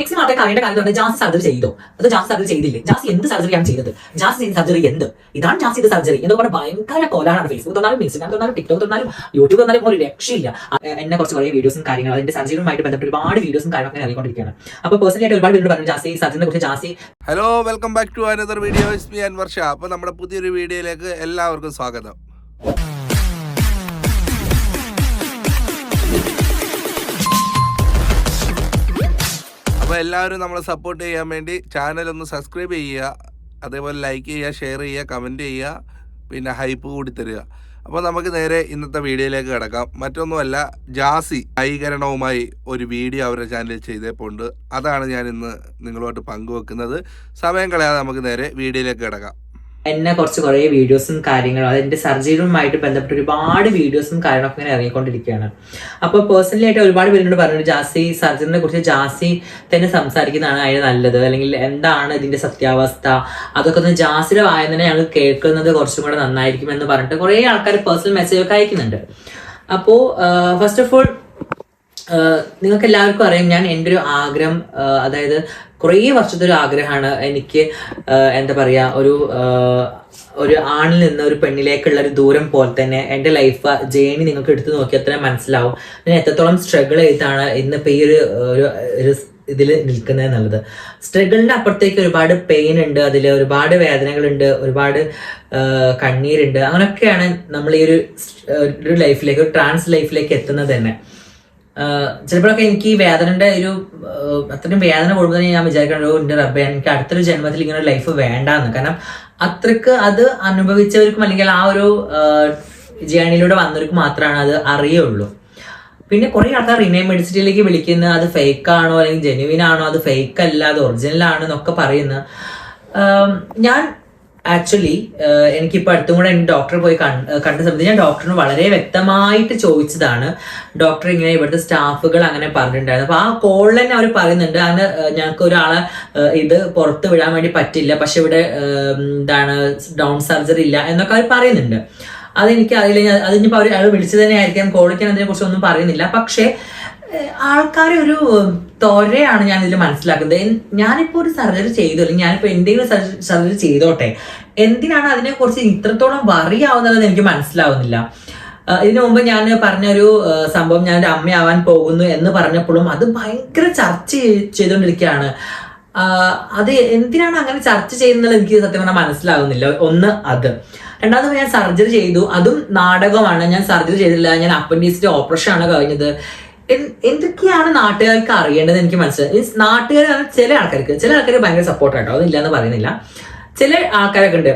Maximum ആൾക്കാർ അറിയേണ്ട കാര്യം പറഞ്ഞാൽ ജാസ് സർജറി ചെയ്തോ. അത് ജാസ് സർജറി ചെയ്തില്ലേ? ജാസ് എന്ത് സർജറിയാണ് ചെയ്തത്? ജാസ് ചെയ്ത സർജറി എന്ത്? ഇതാണ് ജാസ് ചെയ്ത സർജറി. എന്ന് പറഞ്ഞാൽ ഭയങ്കര കോലാണ് ഫേസ്ബുക്ക് തന്നാലും ഇൻസ്റ്റാഗ്രാം തന്നാലും ടിക്ടോക്ക് തന്നാലും യൂട്യൂബ് തന്നാലും ഒരു രക്ഷയില്ല. എന്നെ കുറച്ച് കുറേ വീഡിയോസും കാര്യങ്ങളും അതിന്റെ സർജറിയുമായിട്ട് ബന്ധപ്പെട്ട് ഒരുപാട് വീഡിയോസും കാര്യങ്ങളൊക്കെ ഇറങ്ങിക്കൊണ്ടിരിക്കുകയാണ്. അപ്പോൾ പേഴ്സണലി ആയിട്ട് ഒരുപാട് പേര് പറഞ്ഞു ജാസി സർജറിനെ കുറിച്ച് Jassi hello welcome back to another video Varsha അപ്പോൾ നമ്മുടെ പുതിയൊരു വീഡിയോയിലേക്ക് എല്ലാവർക്കും സ്വാഗതം. അപ്പോൾ എല്ലാവരും നമ്മളെ സപ്പോർട്ട് ചെയ്യാൻ വേണ്ടി ചാനൽ ഒന്ന് സബ്സ്ക്രൈബ് ചെയ്യുക അതേപോലെ ലൈക്ക് ചെയ്യുക ഷെയർ ചെയ്യുക കമന്റ് ചെയ്യുക പിന്നെ ഹൈപ്പ് കൂടി തരിക. അപ്പോൾ നമുക്ക് നേരെ ഇന്നത്തെ വീഡിയോയിലേക്ക് കിടക്കാം. മറ്റൊന്നുമല്ല ജാസി ഐകരണവുമായി ഒരു വീഡിയോ അവരുടെ ചാനലിൽ ചെയ്തേപ്പോണ്ട്. അതാണ് ഞാൻ ഇന്ന് നിങ്ങളുമായിട്ട് പങ്കുവെക്കുന്നത്. സമയം കളയാതെ നമുക്ക് നേരെ വീഡിയോയിലേക്ക് കിടക്കാം. എന്നെ കുറച്ച് കുറേ വീഡിയോസും കാര്യങ്ങളും അത് എന്റെ സർജറിയുമായിട്ട് ബന്ധപ്പെട്ട് ഒരുപാട് വീഡിയോസും കാര്യങ്ങളൊക്കെ ഇങ്ങനെ ഇറങ്ങിക്കൊണ്ടിരിക്കുകയാണ്. അപ്പോൾ പേഴ്സണലി ആയിട്ട് ഒരുപാട് പേരോട് പറഞ്ഞു ജാസി സർജറിനെ കുറിച്ച് ജാസി തന്നെ സംസാരിക്കുന്നതാണ് അതിന് നല്ലത്. അല്ലെങ്കിൽ എന്താണ് ഇതിന്റെ സത്യാവസ്ഥ? അതൊക്കെ ഒന്ന് ജാസിയുടെ വായന തന്നെ ഞങ്ങൾ കേൾക്കുന്നത് കുറച്ചും കൂടെ നന്നായിരിക്കും എന്ന് പറഞ്ഞിട്ട് കുറേ ആൾക്കാർ പേഴ്സണൽ മെസ്സേജ് ഒക്കെ അയക്കുന്നുണ്ട്. അപ്പോൾ ഫസ്റ്റ് ഓഫ് ഓൾ നിങ്ങൾക്ക് എല്ലാവർക്കും അറിയാം ഞാൻ എന്റെ ഒരു ആഗ്രഹം അതായത് കുറേ വർഷത്തെ ഒരു ആഗ്രഹമാണ് എനിക്ക് എന്താ പറയുക ഒരു ഒരു ആണിൽ നിന്ന് ഒരു പെണ്ണിലേക്കുള്ള ഒരു ദൂരം പോലെ തന്നെ എന്റെ ലൈഫ് ജേണി നിങ്ങൾക്ക് എടുത്തു നോക്കിയാൽ തന്നെ മനസ്സിലാവും. ഞാൻ എത്രത്തോളം സ്ട്രഗിൾ ചെയ്താണ് ഇന്നിപ്പോൾ ഈ ഒരു ഒരു ഇതിൽ നിൽക്കുന്നത് എന്നുള്ളത്. സ്ട്രഗിളിന്റെ അപ്പുറത്തേക്ക് ഒരുപാട് പെയിൻ ഉണ്ട് അതിൽ ഒരുപാട് വേദനകളുണ്ട് ഒരുപാട് കണ്ണീരുണ്ട്. അങ്ങനെയൊക്കെയാണ് നമ്മൾ ഈ ഒരു ലൈഫിലേക്ക് ഒരു ട്രാൻസ് ലൈഫിലേക്ക് എത്തുന്നത് തന്നെ. ചിലപ്പോഴൊക്കെ എനിക്ക് ഈ വേദനയുടെ ഒരു അത്രയും വേദന കൂടുമ്പോൾ തന്നെ ഞാൻ വിചാരിക്കണം "ഓ, എന്റെ റബ്ബെ എനിക്ക് അടുത്തൊരു ജന്മത്തിൽ ഇങ്ങനെ ഒരു ലൈഫ് വേണ്ടാന്ന്. കാരണം അത്രയ്ക്ക് അത് അനുഭവിച്ചവർക്കും അല്ലെങ്കിൽ ആ ഒരു ജേണിയിലൂടെ വന്നവർക്ക് മാത്രമാണ് അത് അറിയുള്ളൂ. പിന്നെ കുറെ ആൾക്കാർ റിനേം മെഡിസിറ്റിയിലേക്ക് വിളിക്കുന്ന അത് ഫേക്ക് ആണോ അല്ലെങ്കിൽ ജെനുവിൻ ആണോ അത് ഫേക്ക് അല്ല അത് ഒറിജിനൽ ആണോ എന്നൊക്കെ പറയുന്ന ഞാൻ ആക്ച്വലി എനിക്കിപ്പോൾ അടുത്തും കൂടെ എനിക്ക് ഡോക്ടറെ പോയി കണ്ട് സമയത്ത് ഞാൻ ഡോക്ടറിന് വളരെ വ്യക്തമായിട്ട് ചോദിച്ചതാണ്. ഡോക്ടർ ഇങ്ങനെ ഇവിടുത്തെ സ്റ്റാഫുകൾ അങ്ങനെ പറഞ്ഞിട്ടുണ്ടായിരുന്നു. അപ്പോൾ ആ കോളിൽ തന്നെ അവർ പറയുന്നുണ്ട്. അങ്ങനെ ഞങ്ങൾക്ക് ഒരാളെ ഇത് പുറത്ത് വിടാൻ വേണ്ടി പറ്റില്ല. പക്ഷെ ഇവിടെ എന്താണ് ഡൗൺ സർജറി ഇല്ല എന്നൊക്കെ അവർ പറയുന്നുണ്ട്. അതെനിക്ക് അറിയില്ല. അതിനിപ്പോൾ അവർ അയാൾ വിളിച്ചു തന്നെ ആയിരിക്കാം കോളിക്കാൻ അതിനെ കുറിച്ച് ഒന്നും പറയുന്നില്ല. പക്ഷേ ആൾക്കാരെ ഒരു തൊരയാണ് ഞാൻ ഇതിൽ മനസ്സിലാക്കുന്നത് ഞാനിപ്പോ ഒരു സർജറി ചെയ്തു അല്ലെങ്കിൽ ഞാനിപ്പോ എന്തെങ്കിലും സർജറി ചെയ്തോട്ടെ. എന്തിനാണ് അതിനെ കുറിച്ച് ഇത്രത്തോളം വറി എനിക്ക് മനസ്സിലാവുന്നില്ല. ഇതിനു മുമ്പ് ഞാൻ പറഞ്ഞൊരു സംഭവം ഞാൻ ഒരു അമ്മയാവാൻ പോകുന്നു എന്ന് പറഞ്ഞപ്പോഴും അത് ഭയങ്കര ചർച്ച ചെയ്- ചെയ്തുകൊണ്ടിരിക്കുകയാണ്. അത് എന്തിനാണ് അങ്ങനെ ചർച്ച ചെയ്യുന്നത് എനിക്ക് സത്യം പറഞ്ഞാൽ മനസ്സിലാവുന്നില്ല. ഒന്ന് അത്. രണ്ടാമത് ഞാൻ സർജറി ചെയ്തു. അതും നാടകമാണ്. ഞാൻ സർജറി ചെയ്തില്ല. ഞാൻ അപ്പൻഡിസിന്റെ ഓപ്പറേഷൻ ആണ് കഴിഞ്ഞത്. എന്തൊക്കെയാണ് നാട്ടുകാർക്ക് അറിയേണ്ടത് എനിക്ക് മനസ്സിലായി. മീൻസ് നാട്ടുകാർ ചില ആൾക്കാർക്ക് ചില ആൾക്കാർ ഭയങ്കര സപ്പോർട്ട് ആട്ടോ അതില്ല എന്ന് പറയുന്നില്ല. ചില ആൾക്കാരൊക്കെ ഉണ്ട്.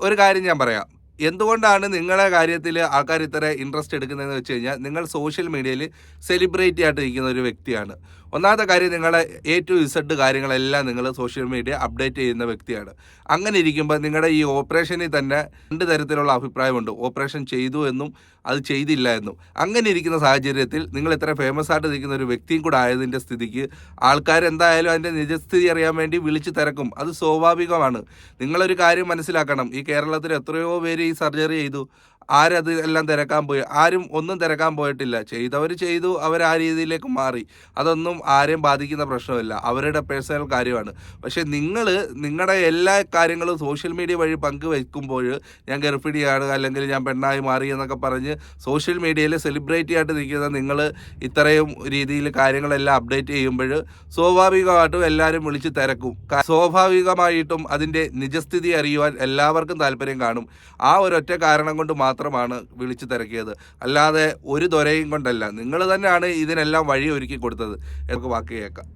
ഒരു കാര്യം ഞാൻ പറയാം. എന്തുകൊണ്ടാണ് നിങ്ങളെ കാര്യത്തിൽ ആൾക്കാർ ഇത്ര ഇൻട്രസ്റ്റ് എടുക്കുന്നതെന്ന് വെച്ച് കഴിഞ്ഞാൽ നിങ്ങൾ സോഷ്യൽ മീഡിയയിൽ സെലിബ്രിറ്റി ആയിട്ട് ഇരിക്കുന്ന ഒരു വ്യക്തിയാണ്. ഒന്നാമത്തെ കാര്യം നിങ്ങൾ എ ടു ഇസഡ് കാര്യങ്ങളെല്ലാം നിങ്ങൾ സോഷ്യൽ മീഡിയ അപ്ഡേറ്റ് ചെയ്യുന്ന വ്യക്തിയാണ്. അങ്ങനെ ഇരിക്കുമ്പോൾ നിങ്ങളുടെ ഈ ഓപ്പറേഷനിൽ തന്നെ രണ്ട് തരത്തിലുള്ള അഭിപ്രായമുണ്ട്. ഓപ്പറേഷൻ ചെയ്തു എന്നും അത് ചെയ്തില്ല എന്നും. അങ്ങനെ ഇരിക്കുന്ന സാഹചര്യത്തിൽ നിങ്ങൾ ഇത്ര ഫേമസ് ആയിട്ട് നിൽക്കുന്ന ഒരു വ്യക്തിയും കൂടെ ആയതിന്റെ സ്ഥിതിക്ക് ആൾക്കാർ എന്തായാലും അതിന്റെ നിജസ്ഥിതി അറിയാൻ വേണ്ടി വിളിച്ച് തിരക്കും. അത് സ്വാഭാവികമാണ്. നിങ്ങളൊരു കാര്യം മനസ്സിലാക്കണം. ഈ കേരളത്തിൽ എത്രയോ പേര് ഈ സർജറി ചെയ്തു. ആരത് എല്ലാം തിരക്കാൻ പോയി ആരും ഒന്നും തിരക്കാൻ പോയിട്ടില്ല. ചെയ്തവർ ചെയ്തു അവർ ആ രീതിയിലേക്ക് മാറി. അതൊന്നും ആരെയും ബാധിക്കുന്ന പ്രശ്നമില്ല. അവരുടെ പേഴ്സണൽ കാര്യമാണ്. പക്ഷേ നിങ്ങൾ നിങ്ങളുടെ എല്ലാ കാര്യങ്ങളും സോഷ്യൽ മീഡിയ വഴി പങ്കുവെക്കുമ്പോൾ ഞാൻ ഗർഭിണിയാണ് അല്ലെങ്കിൽ ഞാൻ പെണ്ണായി മാറി എന്നൊക്കെ പറഞ്ഞ് സോഷ്യൽ മീഡിയയിൽ സെലിബ്രിറ്റി ആയിട്ട് നിൽക്കുന്ന നിങ്ങൾ ഇത്രയും രീതിയിൽ കാര്യങ്ങളെല്ലാം അപ്ഡേറ്റ് ചെയ്യുമ്പോൾ സ്വാഭാവികമായിട്ടും എല്ലാവരും വിളിച്ച് തിരക്കും. സ്വാഭാവികമായിട്ടും അതിന്റെ നിജസ്ഥിതി അറിയുവാൻ എല്ലാവർക്കും താല്പര്യം കാണും. ആ ഒരൊറ്റ കാരണം കൊണ്ട് മാത്രമാണ് വിളിച്ചു തിരക്കിയത്. അല്ലാതെ ഒരു ദൊരയും കൊണ്ടല്ല. നിങ്ങൾ തന്നെയാണ് ഇതിനെല്ലാം വഴി ഒരുക്കി കൊടുത്തത്. എന്നൊക്കെ വാക്ക് കേൾക്കാം.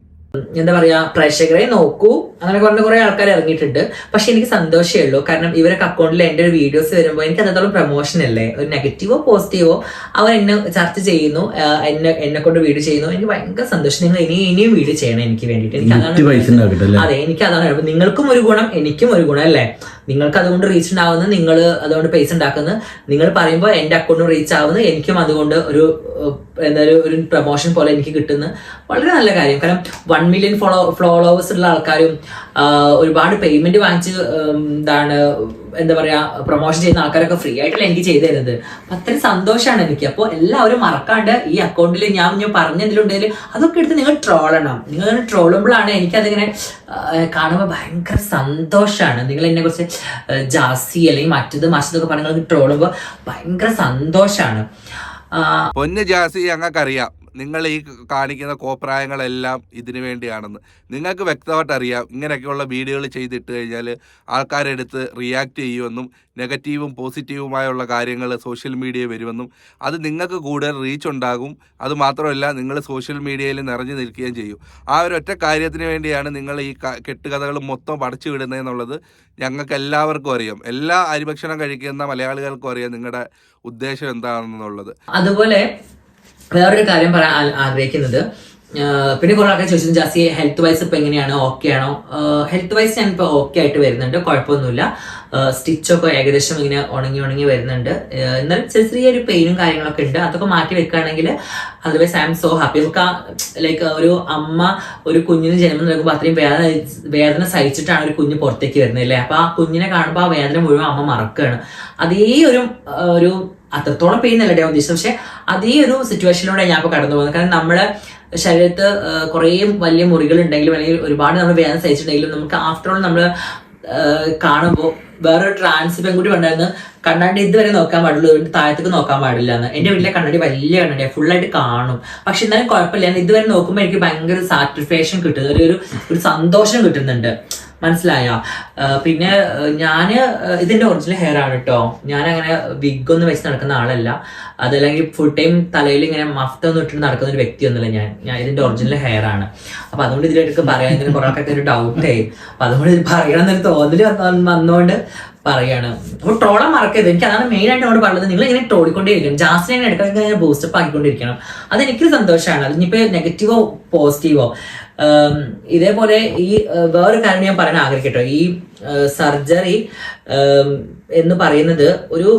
എന്താ പറയാ പ്രേക്ഷകരെ നോക്കൂ. അങ്ങനെ പറഞ്ഞ കുറെ ആൾക്കാർ ഇറങ്ങിയിട്ടുണ്ട്. പക്ഷെ എനിക്ക് സന്തോഷമേ ഉള്ളൂ. കാരണം ഇവരൊക്കെ അക്കൗണ്ടിൽ എന്റെ ഒരു വീഡിയോസ് വരുമ്പോൾ എനിക്ക് അത്രത്തോളം പ്രൊമോഷൻ അല്ലേ? ഒരു നെഗറ്റീവോ പോസിറ്റീവോ അവർ എന്നെ ചർച്ച ചെയ്യുന്നു. എന്നെ എന്നെ കൊണ്ട് വീഡിയോ ചെയ്യുന്നു. എനിക്ക് ഭയങ്കര സന്തോഷം. നിങ്ങൾ ഇനി ഇനിയും വീഡിയോ ചെയ്യണം എനിക്ക് വേണ്ടിയിട്ട്. എനിക്ക് പൈസ അതാണ് അതെ എനിക്ക് അതാണ്. നിങ്ങൾക്കും ഒരു ഗുണം എനിക്കും ഒരു ഗുണം അല്ലേ? നിങ്ങൾക്ക് അതുകൊണ്ട് റീച്ച് ഉണ്ടാവുന്നത് നിങ്ങൾ അതുകൊണ്ട് പൈസ ഉണ്ടാക്കുന്നത് നിങ്ങൾ പറയുമ്പോൾ എന്റെ അക്കൗണ്ടും റീച്ച് ആവുന്നു എനിക്കും അതുകൊണ്ട് ഒരു എന്താ ഒരു പ്രൊമോഷൻ പോലെ എനിക്ക് കിട്ടുന്നത് വളരെ നല്ല കാര്യം. കാരണം വൺ മില്യൺ ഫോളോ ഫോളോവേഴ്സ് ഉള്ള ആൾക്കാരും ഒരുപാട് പേയ്മെന്റ് വാങ്ങിച്ച് എന്താണ് എന്താ പറയാ പ്രൊമോഷൻ ചെയ്യുന്ന ആൾക്കാരൊക്കെ ഫ്രീ ആയിട്ടല്ല എനിക്ക് ചെയ്തു തരുന്നത്. അപ്പൊ അത്രയും സന്തോഷമാണ് എനിക്ക്. അപ്പോൾ എല്ലാവരും മറക്കാണ്ട് ഈ അക്കൗണ്ടിൽ ഞാൻ ഞാൻ പറഞ്ഞതിലുണ്ടെങ്കിൽ അതൊക്കെ എടുത്ത് നിങ്ങൾ ട്രോളണം നിങ്ങൾ ട്രോളുമ്പോഴാണ് എനിക്കതിങ്ങനെ കാണുമ്പോൾ ഭയങ്കര സന്തോഷമാണ് നിങ്ങൾ എന്നെ കുറിച്ച് ജാസി അല്ലെങ്കിൽ മറ്റത് മറ്റതൊക്കെ പറഞ്ഞ് ട്രോളുമ്പോൾ ഭയങ്കര സന്തോഷമാണ് പൊന്ന് ജാസി ഞങ്ങൾക്കറിയാം നിങ്ങൾ ഈ കാണിക്കുന്ന കോപ്രായങ്ങളെല്ലാം ഇതിനു വേണ്ടിയാണെന്ന്. നിങ്ങൾക്ക് വ്യക്തമായിട്ട് അറിയാം ഇങ്ങനെയൊക്കെയുള്ള വീഡിയോകൾ ചെയ്തിട്ട് കഴിഞ്ഞാൽ ആൾക്കാരെടുത്ത് റിയാക്ട് ചെയ്യുമെന്നും നെഗറ്റീവും പോസിറ്റീവുമായുള്ള കാര്യങ്ങൾ സോഷ്യൽ മീഡിയ വരുമെന്നും അത് നിങ്ങൾക്ക് കൂടുതൽ റീച്ച് ഉണ്ടാകും. അത് മാത്രമല്ല നിങ്ങൾ സോഷ്യൽ മീഡിയയിൽ നിറഞ്ഞു നിൽക്കുകയും ചെയ്യും. ആ ഒരു ഒറ്റ കാര്യത്തിന് വേണ്ടിയാണ് നിങ്ങൾ ഈ കെട്ടുകഥകൾ മൊത്തം പടച്ചു വിടുന്നതെന്നുള്ളത് ഞങ്ങൾക്ക് എല്ലാവർക്കും അറിയാം. എല്ലാ അരിഭക്ഷണം കഴിക്കുന്ന മലയാളികൾക്കും അറിയാം നിങ്ങളുടെ ഉദ്ദേശം എന്താണെന്നുള്ളത്. അതുപോലെ വേറൊരു കാര്യം പറയാൻ ആഗ്രഹിക്കുന്നത്. പിന്നെ കുറെ ആൾക്കാർ ചോദിച്ചു ജാസി ഹെൽത്ത് വൈസ് ഇപ്പൊ എങ്ങനെയാണ്? ഓക്കെ ആണോ? ഹെൽത്ത് വൈസ് ഞാൻ ഇപ്പൊ ഓക്കെ ആയിട്ട് വരുന്നുണ്ട് കുഴപ്പമൊന്നുമില്ല. സ്റ്റിച്ചൊക്കെ ഏകദേശം ഇങ്ങനെ ഉണങ്ങി ഉണങ്ങി വരുന്നുണ്ട്. എന്നാലും ചെറിയ ചെറിയൊരു പെയിനും കാര്യങ്ങളൊക്കെ ഉണ്ട്. അതൊക്കെ മാറ്റി വെക്കുകയാണെങ്കിൽ otherwise I'm so happy നമുക്ക് ലൈക്ക് ഒരു അമ്മ ഒരു കുഞ്ഞിന് ജന്മം നൽകുമ്പോൾ അത്രയും വേദന വേദന സഹിച്ചിട്ടാണ് ഒരു കുഞ്ഞ് പുറത്തേക്ക് വരുന്നത് അല്ലേ? അപ്പൊ ആ കുഞ്ഞിനെ കാണുമ്പോൾ ആ വേദന മുഴുവൻ അമ്മ മറക്കുകയാണ്. അതേ ഒരു ഒരു അത്രത്തോളം പെയിൻ അല്ല ഞാൻ ഉദ്ദേശിച്ചത്? പക്ഷെ അതേ ഒരു സിറ്റുവേഷനിലൂടെ ഞാൻ ഇപ്പോൾ കടന്നു പോകുന്നത്. കാരണം നമ്മുടെ ശരീരത്ത് കുറേ വലിയ മുറികൾ ഉണ്ടെങ്കിലും അല്ലെങ്കിൽ ഒരുപാട് നമ്മൾ വേദന സഹിച്ചിട്ടുണ്ടെങ്കിലും നമുക്ക് ആഫ്റ്റർ ഓൾ നമ്മൾ കാണുമ്പോൾ വേറൊരു ട്രാൻസ് പെൺകുട്ടി ഉണ്ടായിരുന്നു കണ്ണാടി ഇതുവരെ നോക്കാൻ പാടുള്ളൂ താഴത്തേക്ക് നോക്കാൻ പാടില്ല എന്ന് എന്റെ വീട്ടിലെ കണ്ണാടി വലിയ കണ്ണാടിയാണ് ഫുള്ളായിട്ട് കാണും. പക്ഷെ എന്നാലും കുഴപ്പമില്ല ഇതുവരെ നോക്കുമ്പോൾ എനിക്ക് ഭയങ്കര സാറ്റിസ്ഫാക്ഷൻ കിട്ടുന്നു ഒരു ഒരു- സന്തോഷം കിട്ടുന്നുണ്ട്. മനസ്സിലായ? പിന്നെ ഞാൻ ഇതിന്റെ ഒറിജിനൽ ഹെയർ ആണ് കേട്ടോ ഞാൻ അങ്ങനെ വിഗ് ഒന്നും വെച്ച് നടക്കുന്ന ആളല്ല. അതല്ലെങ്കിൽ ഫുൾ ടൈം തലയിൽ ഇങ്ങനെ മഫ്ത ഒന്നും ഇട്ടിട്ട് നടക്കുന്ന ഒരു വ്യക്തിയൊന്നുമല്ല ഞാൻ. ഞാൻ ഇതിന്റെ ഒറിജിനൽ ഹെയർ ആണ്. അപ്പൊ അതുകൊണ്ട് ഇതിലെടുക്ക് പറയാൻ ഇതിന് കുറെ ആൾക്കാർക്ക് ഒരു ഡൗട്ടായി അപ്പൊ അതുകൊണ്ട് ഇത് പറയണമെന്നൊരു തോന്നൽ തോന്നൽ വന്ന- വന്നോണ്ട് പറയാണ്. അപ്പൊ ട്രോളാൻ മറക്കരുത്. എനിക്ക് അതാണ് മെയിൻ ആയിട്ട് അവിടെ പറയുന്നത് നിങ്ങൾ ഇങ്ങനെ ട്രോളിക്കൊണ്ടേയിരിക്കണം ജാസ്റ്റിനെ ഇങ്ങനെ ഇടയ്ക്കിടയ്ക്ക് ബൂസ്റ്റപ്പ് ആക്കിക്കൊണ്ടിരിക്കണം അത് എനിക്കൊരു സന്തോഷമാണ് അതിനിപ്പോ നെഗറ്റീവോ പോസിറ്റീവോ ഇതേപോലെ ഈ വേറൊരു കാര്യം ഞാൻ പറയാൻ ആഗ്രഹിക്കട്ടോ. ഈ സർജറി എന്ന് പറയുന്നത് ഒരു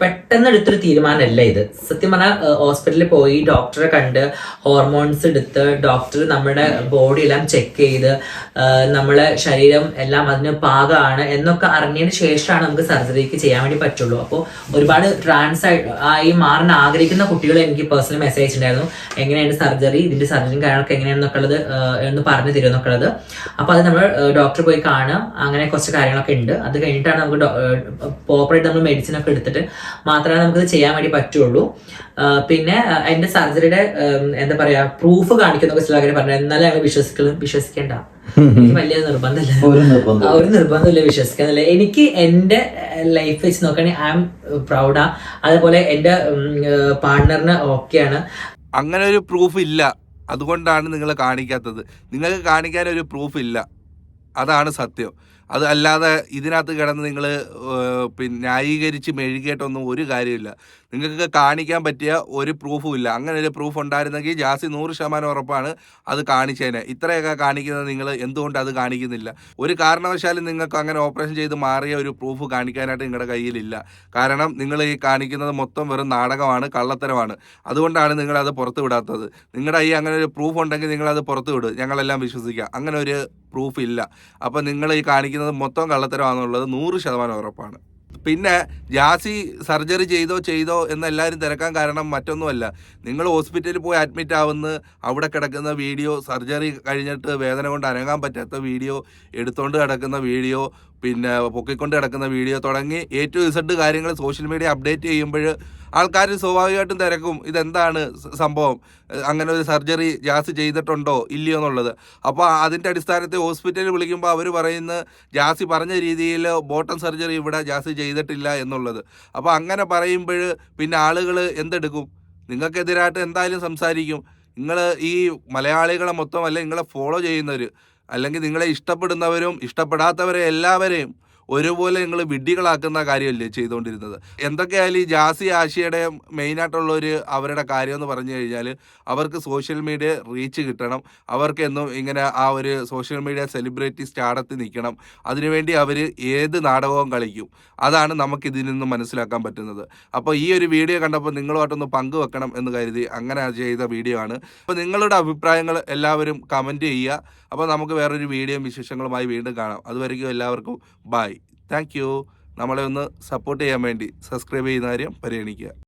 പെട്ടെന്ന് എടുത്തൊരു തീരുമാനമല്ല ഇത്. സത്യം പറഞ്ഞാൽ ഹോസ്പിറ്റലിൽ പോയി ഡോക്ടറെ കണ്ട് ഹോർമോൺസ് എടുത്ത് ഡോക്ടർ നമ്മുടെ ബോഡി എല്ലാം ചെക്ക് ചെയ്ത് നമ്മളെ ശരീരം എല്ലാം അതിന് പാകമാണ് എന്നൊക്കെ അറിഞ്ഞതിന് ശേഷമാണ് നമുക്ക് സർജറിക്ക് ചെയ്യാൻ വേണ്ടി പറ്റുള്ളൂ. അപ്പോൾ ഒരുപാട് ട്രാൻസ് ആയി മാറാൻ ആഗ്രഹിക്കുന്ന കുട്ടികൾ എനിക്ക് പേഴ്സണൽ മെസ്സേജ് അയച്ചിട്ടുണ്ടായിരുന്നു. എങ്ങനെയാണ് സർജറി ഇതിന്റെ സർജറിയും കാര്യങ്ങളൊക്കെ എങ്ങനെയാണെന്നൊക്കെ ഉള്ളത് എന്ന് പറഞ്ഞു തരും എന്നൊക്കെ ഉള്ളത് അപ്പോൾ അത് നമ്മൾ ഡോക്ടർ പോയി കാണുക. അങ്ങനെ കുറച്ച് കാര്യങ്ങളൊക്കെ ഉണ്ട്. അത് കഴിഞ്ഞിട്ടാണ് നമുക്ക് പ്രോപ്പറായിട്ട് നമ്മൾ മെഡിസിൻ ഒക്കെ എടുത്തിട്ട് മാത്രമേ നമുക്കിത് ചെയ്യാൻ വേണ്ടി പറ്റുള്ളൂ. പിന്നെ എന്റെ എന്റെ സർജറിയുടെ എന്താ പറയാ പ്രൂഫ് കാണിക്കുന്ന ചില കാര്യം പറഞ്ഞു. എന്നാലും ഞങ്ങൾ വിശ്വസിക്കലും വിശ്വസിക്കേണ്ട. വലിയ നിർബന്ധമില്ല. ഒരു നിർബന്ധമില്ല. വിശ്വസിക്കാന്നില്ല എനിക്ക് എന്റെ ലൈഫ് വെച്ച് നോക്കുകയാണെങ്കിൽ ഐ എം പ്രൗഡാ അതേപോലെ എന്റെ പാർട്ട്ണറിന് ഓക്കെയാണ് അങ്ങനെ ഒരു പ്രൂഫ് ഇല്ല. അതുകൊണ്ടാണ് നിങ്ങൾ കാണിക്കാത്തത്. നിങ്ങൾക്ക് കാണിക്കാൻ ഒരു പ്രൂഫ് ഇല്ല. അതാണ് സത്യം. അത് അല്ലാതെ ഇതിനകത്ത് കിടന്ന് നിങ്ങൾ പിന്നെ ന്യായീകരിച്ച് മെഴുകിയിട്ടൊന്നും ഒരു കാര്യമില്ല. നിങ്ങൾക്ക് കാണിക്കാൻ പറ്റിയ ഒരു പ്രൂഫും ഇല്ല. അങ്ങനെ ഒരു പ്രൂഫ് ഉണ്ടായിരുന്നെങ്കിൽ ജാസി നൂറ് ശതമാനം ഉറപ്പാണ് അത് കാണിച്ചതിന് ഇത്രയൊക്കെ കാണിക്കുന്നത് നിങ്ങൾ എന്തുകൊണ്ട് അത് കാണിക്കുന്നില്ല? ഒരു കാരണവശാലും നിങ്ങൾക്ക് അങ്ങനെ ഓപ്പറേഷൻ ചെയ്ത് മാറിയ ഒരു പ്രൂഫ് കാണിക്കാനായിട്ട് നിങ്ങളുടെ കയ്യിലില്ല. കാരണം നിങ്ങൾ ഈ കാണിക്കുന്നത് മൊത്തം വെറും നാടകമാണ് കള്ളത്തരമാണ്. അതുകൊണ്ടാണ് നിങ്ങളത് പുറത്ത് വിടാത്തത്. നിങ്ങളുടെ ഈ അങ്ങനെ ഒരു പ്രൂഫ് ഉണ്ടെങ്കിൽ നിങ്ങളത് പുറത്ത് വിടും. ഞങ്ങളെല്ലാം വിശ്വസിക്കാം. അങ്ങനെ ഒരു പ്രൂഫ് ഇല്ല. അപ്പം നിങ്ങൾ ഈ കാണിക്കുന്നത് മൊത്തം കള്ളത്തരമാണെന്നുള്ളത് നൂറ് ശതമാനം ഉറപ്പാണ്. പിന്നെ ജാസി സർജറി ചെയ്തോ ചെയ്തോ എന്നെല്ലാവരും തിരക്കാൻ കാരണം മറ്റൊന്നുമല്ല. നിങ്ങൾ ഹോസ്പിറ്റലിൽ പോയി അഡ്മിറ്റ് ആവുന്ന. അവിടെ കിടക്കുന്ന വീഡിയോ സർജറി കഴിഞ്ഞിട്ട് വേദന കൊണ്ട് അനങ്ങാൻ പറ്റാത്ത വീഡിയോ എടുത്തുകൊണ്ട് കിടക്കുന്ന വീഡിയോ പിന്നെ പൊക്കിക്കൊണ്ട് കിടക്കുന്ന വീഡിയോ തുടങ്ങി എ ടു ഇസഡ് കാര്യങ്ങൾ സോഷ്യൽ മീഡിയ അപ്ഡേറ്റ് ചെയ്യുമ്പോൾ ആൾക്കാർ സ്വാഭാവികമായിട്ടും തിരക്കും ഇതെന്താണ് സംഭവം? അങ്ങനെ ഒരു സർജറി ജാസ് ചെയ്തിട്ടുണ്ടോ ഇല്ലയോ എന്നുള്ളത്. അപ്പോൾ അതിന്റെ അടിസ്ഥാനത്തിൽ ഹോസ്പിറ്റലിൽ വിളിക്കുമ്പോൾ അവർ പറയുന്ന ജാസി പറഞ്ഞ രീതിയിൽ ബോട്ടം സർജറി ഇവിടെ ജാസ് ചെയ്തിട്ടില്ല എന്നുള്ളത്. അപ്പോൾ അങ്ങനെ പറയുമ്പോൾ പിന്നെ ആളുകൾ എന്തെടുക്കും? നിങ്ങൾക്കെതിരായിട്ട് എന്തായാലും സംസാരിക്കും. നിങ്ങൾ ഈ മലയാളികളെ മൊത്തം അല്ല നിങ്ങളെ ഫോളോ ചെയ്യുന്നവർ അല്ലെങ്കിൽ നിങ്ങളെ ഇഷ്ടപ്പെടുന്നവരും ഇഷ്ടപ്പെടാത്തവരെ എല്ലാവരെയും ഒരുപോലെ നിങ്ങൾ വിഡ്ഢികളാക്കുന്ന കാര്യമല്ലേ ചെയ്തുകൊണ്ടിരുന്നത് എന്തൊക്കെയായാലും ഈ ജാസി ആശയുടെ മെയിനായിട്ടുള്ള ഒരു അവരുടെ കാര്യം എന്ന് പറഞ്ഞു കഴിഞ്ഞാൽ അവർക്ക് സോഷ്യൽ മീഡിയ റീച്ച് കിട്ടണം. അവർക്ക് എന്നും ഇങ്ങനെ ആ ഒരു സോഷ്യൽ മീഡിയ സെലിബ്രിറ്റി സ്റ്റാർഡത്തിൽ നിൽക്കണം. അതിനുവേണ്ടി അവർ ഏത് നാടകവും കളിക്കും. അതാണ് നമുക്ക് ഇതിൽ നിന്ന് മനസ്സിലാക്കാൻ പറ്റുന്നത്. അപ്പോൾ ഈ ഒരു വീഡിയോ കണ്ടപ്പോൾ നിങ്ങളുമായിട്ടൊന്ന് പങ്കുവെക്കണം എന്ന് കരുതി അങ്ങനെ ചെയ്ത വീഡിയോ ആണ്. അപ്പോൾ നിങ്ങളുടെ അഭിപ്രായങ്ങൾ എല്ലാവരും കമന്റ് ചെയ്യുക. അപ്പോൾ നമുക്ക് വേറൊരു വീഡിയോയും വിശേഷങ്ങളുമായി വീണ്ടും കാണാം. അതുവരെയ്ക്കും എല്ലാവർക്കും ബൈ. താങ്ക് നമ്മളെ ഒന്ന് സപ്പോർട്ട് ചെയ്യാൻ വേണ്ടി സബ്സ്ക്രൈബ് ചെയ്യുന്ന കാര്യം പരിഗണിക്കുക.